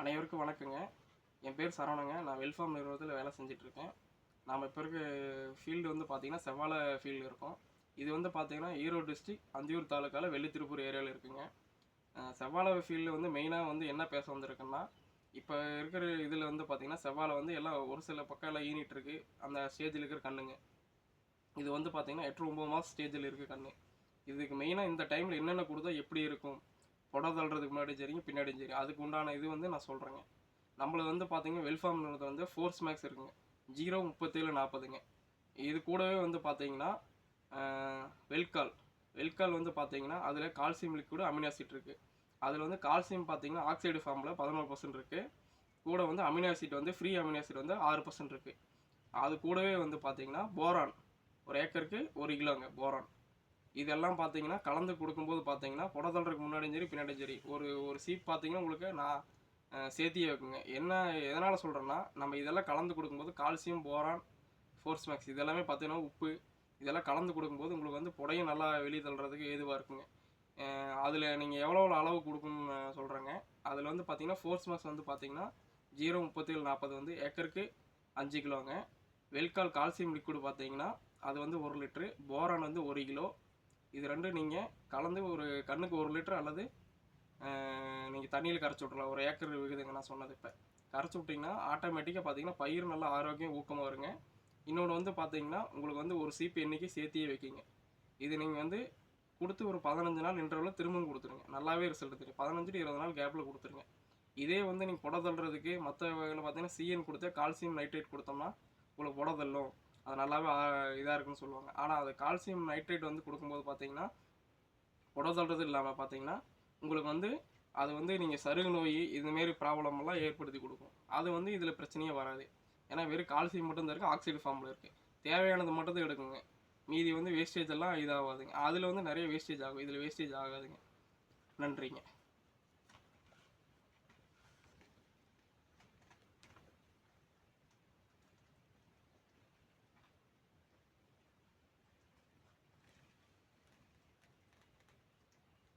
அனைவருக்கும் வணக்கங்க. என் பேர் சரவணங்க. நான் வெல்ஃபார்ம் நிறுவனத்தில் வேலை செஞ்சிட்ருக்கேன். நாம் இப்போ இருக்க ஃபீல்டு வந்து பார்த்திங்கன்னா செவ்வாழை ஃபீல்டு இருக்கும். இது வந்து பார்த்தீங்கன்னா ஈரோடு டிஸ்ட்ரிக் அந்தியூர் தாலுக்காவில் வெள்ளித்திருப்பூர் ஏரியாவில் இருக்குங்க. செவ்வாழை ஃபீல்டில் வந்து மெயினாக வந்து என்ன பேச வந்திருக்குன்னா இப்போ இருக்கிற இதில் வந்து பார்த்திங்கன்னா செவ்வாழை வந்து எல்லாம் ஒரு சில பக்கம் எல்லாம் ஈனிட்டு அந்த ஸ்டேஜில் இருக்கிற கண்ணுங்க. இது வந்து பார்த்திங்கன்னா எட்டு ஒம்பது மாதம் ஸ்டேஜில் இருக்குது கண்ணு. இதுக்கு மெயினாக இந்த டைமில் என்னென்ன கொடுத்தா எப்படி இருக்கும்? புடவை தள்ளுறதுக்கு முன்னாடியும் சரிங்க பின்னாடியும் சரி. அதுக்கு உண்டான இது வந்து நான் சொல்கிறேங்க நம்மளது வந்து பார்த்தீங்கன்னா வெல்ஃபார்ம் வந்து ஃபோர்ஸ் மேக்ஸ் இருக்குங்க. ஜீரோ முப்பத்தேழு நாற்பதுங்க இது கூடவே வந்து பார்த்தீங்கன்னா வெல்கால் வெல்கால் வந்து பார்த்தீங்கன்னா அதில் கால்சியம் லிக்விடு அமினாசிட் இருக்குது அதில் வந்து கால்சியம் பார்த்தீங்கன்னா ஆக்சைடு ஃபார்மில் பதினோரு பர்சன்ட் இருக்குது கூட வந்து அமினாசிட் வந்து ஃப்ரீ அமினாசிட் வந்து ஆறு பர்சன்ட் இருக்குது அது கூடவே வந்து பார்த்தீங்கன்னா போரான் ஒரு ஏக்கருக்கு ஒரு கிலோங்க போரான் இதெல்லாம் பார்த்தீங்கன்னா கலந்து கொடுக்கும்போது பார்த்தீங்கன்னா புடதல்றதுக்கு முன்னாடியும் சரி பின்னாடியும் சரி ஒரு ஒரு சீப் பார்த்தீங்கன்னா உங்களுக்கு நான் சேர்த்தியே வைக்குங்க. என்ன எதனால் சொல்கிறேன்னா நம்ம இதெல்லாம் கலந்து கொடுக்கும்போது கால்சியம் போரான் ஃபோர்ஸ் மேக்ஸ் இதெல்லாமே பார்த்தீங்கன்னா உப்பு இதெல்லாம் கலந்து கொடுக்கும்போது உங்களுக்கு வந்து புடையும் நல்லா வெளியே தள்ளுறதுக்கு ஏதுவாக இருக்குங்க. அதில் நீங்கள் எவ்வளோ எவ்வளோ அளவு கொடுக்கணும்னு சொல்கிறேங்க அதில் வந்து பார்த்தீங்கன்னா ஃபோர்ஸ் மேக்ஸ் வந்து பார்த்தீங்கன்னா ஜீரோ முப்பத்தேழு நாற்பது வந்து ஏக்கருக்கு அஞ்சு கிலோங்க. வெல்கால் கால்சியம் லிக்விடு பார்த்தீங்கன்னா அது வந்து ஒரு லிட்ரு போரான் வந்து ஒரு கிலோ இது ரெண்டும் நீங்கள் கலந்து ஒரு கண்ணுக்கு ஒரு லிட்டர் அல்லது நீங்கள் தண்ணியில் கரைச்சி விட்றலாம் ஒரு ஏக்கர் விகுதுங்க நான் சொன்னது இப்போ. கரைச்சி விட்டிங்கன்னா ஆட்டோமேட்டிக்காக பார்த்தீங்கன்னா பயிர் நல்லா ஆரோக்கியம் ஊக்கமாக வருங்க. இன்னொன்று வந்து பார்த்தீங்கன்னா உங்களுக்கு வந்து ஒரு சீப்பு எண்ணிக்கை சேர்த்தியே வைக்கிங்க. இது நீங்கள் வந்து கொடுத்து ஒரு பதினஞ்சு நாள் இன்டர்வலில் திரும்பவும் கொடுத்துருங்க. நல்லாவே ரிசல்ட் தெரியும். பதினஞ்சு டு இருபது நாள் கேப்பில் கொடுத்துருங்க. இதே வந்து நீங்கள் புட தள்ளுறதுக்கு மற்ற வகையில் பார்த்தீங்கன்னா சிஎன் கொடுத்து கால்சியம் நைட்ரேட் கொடுத்தோம்னா உங்களுக்கு புட தள்ளும். அது நல்லாவே இதாக இருக்குன்னு சொல்லுவாங்க. ஆனால் அது கால்சியம் நைட்ரேட் வந்து கொடுக்கும்போது பார்த்தீங்கன்னா உடல் தள்ளுறது இல்லாமல் பார்த்தீங்கன்னா உங்களுக்கு வந்து அது வந்து நீங்கள் சருகு நோய் இதுமாரி ப்ராப்ளமெல்லாம் ஏற்படுத்தி கொடுக்கும். அது வந்து இதில் பிரச்சனையே வராது. ஏன்னா வெறும் கால்சியம் மட்டும் தான் இருக்குது ஆக்சைடு ஃபார்மில் இருக்குது தேவையானது மட்டும் தான் எடுக்குங்க. மீதி வந்து வேஸ்டேஜ் எல்லாம் இதாகாதுங்க. அதில் வந்து நிறைய வேஸ்டேஜ் ஆகும். இதில் வேஸ்டேஜ் ஆகாதுங்க. நன்றிங்க.